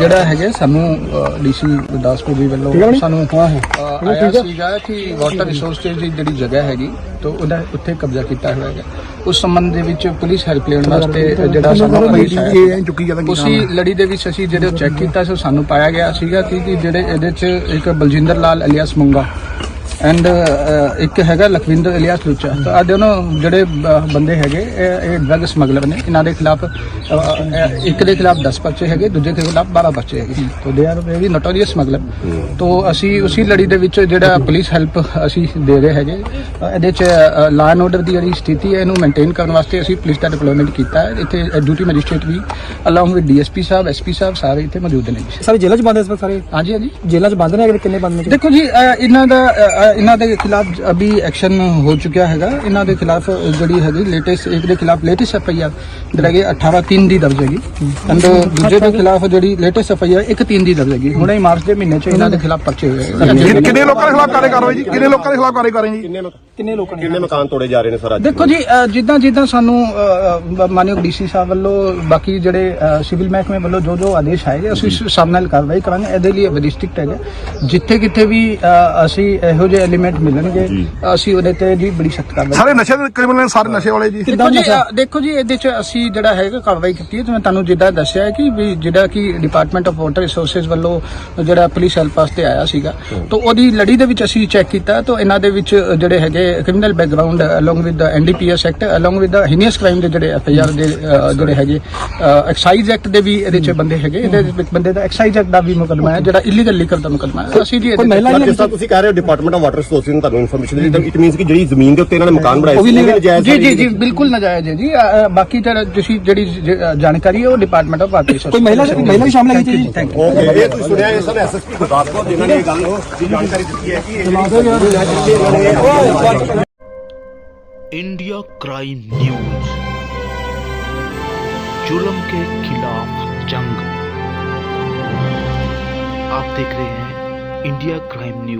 ਜਿਹੜਾ ਹੈਗਾ ਸਾਨੂੰ ਡੀਸੀ ਗੁਰਦਾਸਪੁਰ ਜੀ ਵੱਲੋਂ ਸਾਨੂੰ ਆਇਆ ਸੀਗਾ ਕਿ ਵਾਟਰ ਰਿਸੋਰਸਸ ਦੀ ਜਿਹੜੀ ਜਗ੍ਹਾ ਹੈਗੀ ਤੋਂ ਉਹਦਾ ਉੱਥੇ ਕਬਜ਼ਾ ਕੀਤਾ ਹੋਇਆ ਹੈ ਉਸ ਸੰਬੰਧ ਦੇ ਵਿੱਚ ਪੁਲਿਸ ਹੈਲਪ ਲੈਣ ਵਾਸਤੇ ਜਿਹੜਾ ਸਾਨੂੰ ਉਸੀ ਲੜੀ ਦੇ ਵਿੱਚ ਅਸੀਂ ਜਿਹੜੇ ਚੈੱਕ ਕੀਤਾ ਸੋ ਸਾਨੂੰ ਪਾਇਆ ਗਿਆ ਸੀਗਾ ਕਿ ਕਿ ਜਿਹੜੇ ਇਹਦੇ ਚ ਇੱਕ ਬਲਜਿੰਦਰ ਲਾਲ ਅਲੀਆਸ ਮੁੰਗਾ। ਐਂਡ ਇੱਕ ਹੈਗਾ ਲਖਵਿੰਦਰ ਇਲੀਆਸ ਲੁੱਚਾ ਤਾਂ ਆ ਦੋਨੋਂ ਜਿਹੜੇ ਬੰਦੇ ਹੈਗੇ ਇਹ ਇਹ ਡਰਗ ਸਮਗਲਰ ਨੇ। ਇਹਨਾਂ ਦੇ ਖਿਲਾਫ ਇੱਕ ਦੇ ਖਿਲਾਫ 10 ਪਰਚੇ ਹੈਗੇ ਦੂਜੇ ਦੇ ਖਿਲਾਫ 12 ਪਰਚੇ ਹੈਗੇ। ਤੋਂ they are very notorious smuggler ਤੋਂ ਅਸੀਂ ਉਸੀ ਲੜੀ ਦੇ ਵਿੱਚ ਜਿਹੜਾ ਪੁਲਿਸ ਹੈਲਪ ਅਸੀਂ ਦੇ ਰਹੇ ਹੈਗੇ ਅ, ਇਹਦੇ ਚ ਲਾਅ ਐਂਡ ਆਰਡਰ ਦੀ ਜਿਹੜੀ ਸਥਿਤੀ ਹੈ ਇਹਨੂੰ ਮੇਨਟੇਨ ਕਰਨ ਵਾਸਤੇ ਅਸੀਂ ਪੁਲਿਸ ਦਾ ਡਿਪਲੋਇਮੈਂਟ ਕੀਤਾ ਹੈ। ਇੱਥੇ ਡਿਊਟੀ ਮੈਜਿਸਟ੍ਰੇਟ ਵੀ ਅਲੋਂਗ ਵਿਦ ਡੀਐਸਪੀ ਸਾਹਿਬ ਐਸਪੀ ਸਾਹਿਬ ਸਾਰੇ ਇੱਥੇ ਮੌਜੂਦ ਨੇ। ਜੀ ਸਾਰੇ ਜੇਲ੍ਹਾਂ 'ਚ ਬੰਦ ਇਸ ਸਾਰੇ? ਹਾਂਜੀ ਹਾਂਜੀ। ਜੇਲ੍ਹਾਂ 'ਚ ਬੰਦ ਨੇ ਅਗਰ ਕਿੰਨੇ ਬੰਦ ਨੇ? ਦੇਖੋ ਜੀ ਇਹਨਾਂ ਦਾ ਇਹਨਾਂ ਦੇ ਖਿਲਾਫ ਅਭੀ ਐਕਸ਼ਨ ਹੋ ਚੁੱਕਿਆ ਹੈਗਾ। ਇਹਨਾਂ ਦੇ ਖਿਲਾਫ ਜਿਹੜੀ ਹੈਗੀ ਲੇਟੈਸਟ ਇੱਕ ਦੇ ਖਿਲਾਫ ਲੇਟੈਸਟ ਐਫ ਆਈ ਆਰ ਜਿਹੜਾ ਕਿ 18 3 ਦੀ ਦਰਜ ਹੈਗੀ। ਐਂਡ ਦੂਜੇ ਦੇ ਖਿਲਾਫ ਜਿਹੜੀ ਲੇਟੈਸਟ ਐਫ ਆਈ ਆਰ ਇੱਕ 3 ਦੀ ਦਰਜ ਹੈਗੀ। ਹੁਣੇ ਹੀ ਮਾਰਚ ਦੇ ਮਹੀਨੇ ਚ ਇਹਨਾਂ ਦੇ ਖਿਲਾਫ ਪਰਚੇ ਹੋਏ ਕਿੰਨੇ ਲੋਕਾਂ ਦੇ ਖਿਲਾਫ ਕਾਰਵਾਈ ਕਰ ਰਹੇ ਜੀ? ਕਿੰਨੇ ਲੋਕਾਂ ਦੇ ਖਿਲਾਫ ਕਾਰਵਾਈ ਕਰ ਰਹੇ ਜੀ? ਕਿੰਨੇ ਲੋਕਾਂ ਨੇ ਕਿੰਨੇ ਮਕਾਨ ਤੋੜੇ ਜਾ ਰਹੇ ਨੇ ਸਰ ਅੱਜ? ਦੇਖੋ ਜੀ ਜਿੱਦਾਂ ਜਿੱਦਾਂ ਸਾਨੂੰ ਮਾਨਯੋਗ ਡੀਸੀ ਸਾਹਿਬ ਵੱਲੋਂ ਬਾਕੀ ਜਿਹੜੇ ਸਿਵਲ ਮਹਿਕਮੇ ਵੱਲੋਂ ਜੋ ਜੋ ਆਦੇਸ਼ ਆਏਗੇ ਅਸੀਂ ਨਾਲ ਕਾਰਵਾਈ ਕਰਾਂਗੇ। ਇਹਦੇ ਲਈ ਡਿਸਟ੍ਰਿਕਟ ਹੈਗਾ ਜਿੱਥੇ ਕਿਤੇ ਵੀ ਅਸੀਂ ਇਹੋ ਜਿਹੇ ਐਲੀਮੈਂਟ ਮਿਲਣਗੇ ਅਸੀਂ ਉਹਦੇ ਤੇ ਜੀ ਬੜੀ ਸਖਤ ਕਾਰਵਾਈ ਸਾਰੇ ਨਸ਼ੇ ਦੇ ਕ੍ਰਿਮੀਨਲ ਸਾਰੇ ਨਸ਼ੇ ਵਾਲੇ ਜੀ। ਦੇਖੋ ਜੀ ਅ, ਦੇਖੋ ਜੀ ਇਹਦੇ ਚ ਅਸੀਂ ਜਿਹੜਾ ਹੈਗਾ ਕਾਰਵਾਈ ਕੀਤੀ ਹੈ ਤੇ ਮੈਂ ਤੁਹਾਨੂੰ ਜਿੱਦਾਂ ਦੱਸਿਆ ਹੈ ਕਿ ਵੀ ਜਿਹੜਾ ਕਿ ਡਿਪਾਰਟਮੈਂਟ ਆਫ ਵਾਟਰ ਰਿਸੋਰਸਸ ਵੱਲੋਂ ਜਿਹੜਾ ਪੁਲਿਸ ਹੈਲਪ ਵਾਸਤੇ ਆਇਆ ਸੀਗਾ ਤਾਂ ਉਹਦੀ ਲੜੀ ਦੇ ਵਿੱਚ ਅਸੀਂ ਚੈੱਕ ਕੀਤਾ ਤਾਂ ਇਹਨਾਂ ਦੇ ਵਿੱਚ ਜਿਹੜੇ ਹੈਗੇ criminal background along with the NDPS act along with the heinous crime ਦੇ ਜਿਹੜੇ ਐਫਆਈਆਰ ਦੇ ਅ, ਜਿਹੜੇ ਹੈਗੇ ਐਕਸਾਈਜ਼ ਐਕਟ ਦੇ ਵੀ ਇਹਦੇ ਚ ਬੰਦੇ ਹੈਗੇ ਇਹਦੇ ਵਿੱਚ ਬੰਦੇ ਦਾ ਐਕਸਾਈਜ਼ ਐਕਟ ਦਾ ਵੀ ਮੁਕੱਦਮਾ ਹੈ ਜਿਹੜਾ ਇਲੀਗਲ ਲਿਕਰ ਦਾ ਮੁਕੱਦਮਾ ਹੈ। ਅਸੀਂ ਜੀ ਇਹਦੇ ਸਰ ਜਿਸ ਤਰ੍ਹਾਂ ਤੁਸੀਂ ਕਹਿ ਰਹੇ ਹੋ ਡਿਪਾਰਟਮੈਂਟ ਵਾਟਰ ਰਿਸੋਰਸਿਸ ਨੇ ਤੁਹਾਨੂੰ ਇਨਫੋਰਮੇਸ਼ਨ ਦਿੱਤੀ ਤਾਂ ਇਟ ਮੀਨਸ ਕਿ ਜਿਹੜੀ ਜ਼ਮੀਨ ਦੇ ਉੱਤੇ ਇਹਨਾਂ ਨੇ ਮਕਾਨ ਬਣਾਏ ਸੀ ਉਹ ਵੀ ਨਜਾਇਜ਼ ਜੀ ਜੀ ਜੀ ਬਿਲਕੁਲ ਨਜਾਇਜ਼ ਹੈ ਜੀ ਅ, ਅ, ਬਾਕੀ ਜਿਹੜਾ ਤੁਸੀਂ ਜਿਹੜੀ ਜ- ਅ, ਜਾਣਕਾਰੀ ਹੈ ਉਹ ਡਿਪਾਰਟਮੈਂਟ ਆਫ ਵਾਟਰ ਕੋਈ ਮਹਿਲਾ ਮਹਿਲਾ ਵੀ ਸ਼ਾਮਲ ਹੈ ਜੀ ਥੈਂਕ ਯੂ ਓਕੇ ਇਹ ਤੁਸੀਂ ਸੁਣਿਆ ਇਹ ਸਰ ਐਸਐਸਪੀ ਗੁਰਦਾਸਪੁਰ ਜਿਨ੍ਹਾਂ ਨੇ ਇਹ ਗੱਲ ਦੀ ਜਾਣਕਾਰੀ ਦਿੱਤੀ ਹੈ ਕਿ ਇਹ इंडिया क्राइम न्यूज जुल्म के खिलाफ जंग आप देख रहे हैं इंडिया क्राइम न्यूज